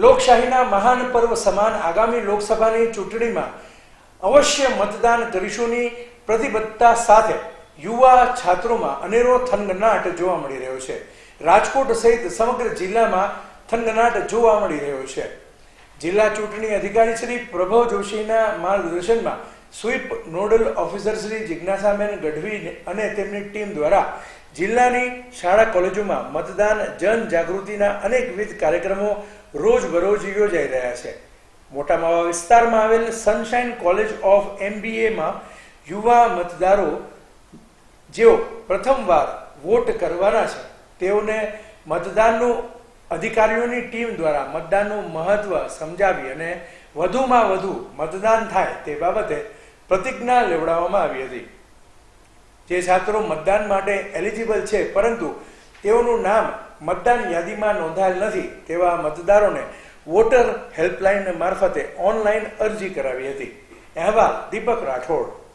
લોકશાહીના મહાન પર્વ સમાન આગામી લોકસભાની ચૂંટણીમાં અવશ્ય મતદાન કરીશુંની પ્રતિબદ્ધતા સાથે યુવા છાત્રોમાં અનેરો થનગનાટ જોવા મળી રહ્યો છે. રાજકોટ સહિત સમગ્ર જિલ્લામાં થનગનાટ જોવા મળી રહ્યો છે. જિલ્લા ચૂંટણી અધિકારી શ્રી પ્રભવ જોશીના માર્ગદર્શનમાં sweep nodal officer Shri જિજ્ઞાસાબેન Gadhvi અને તેમની ટીમ દ્વારા જિલ્લાની શાળા કોલેજોમાં મતદાન, જનજાગૃતિના અનેકવિધ કાર્યક્રમો રોજબરોજ યોજાઈ રહ્યા છે. મોટા માવા વિસ્તારમાં આવેલ સનશાઇન કોલેજ ઓફ એમબીએમાં યુવા મતદારો જેઓ પ્રથમવાર વોટ કરવાના છે, તેઓને મતદાનનું અધિકારીઓની ટીમ દ્વારા મતદાનનું મહત્વ સમજાવી અને વધુમાં વધુ મતદાન થાય તે બાબતે પ્રતિજ્ઞા લેવડાવવામાં આવી હતી. જે છાત્રો મતદાન માટે એલિજિબલ છે, પરંતુ તેઓનું નામ મતદાન યાદીમાં નોંધાયેલ નથી તેવા મતદારોને વોટર હેલ્પલાઇન મારફતે ઓનલાઈન અરજી કરાવી હતી. અહેવાલ દીપક રાઠોડ.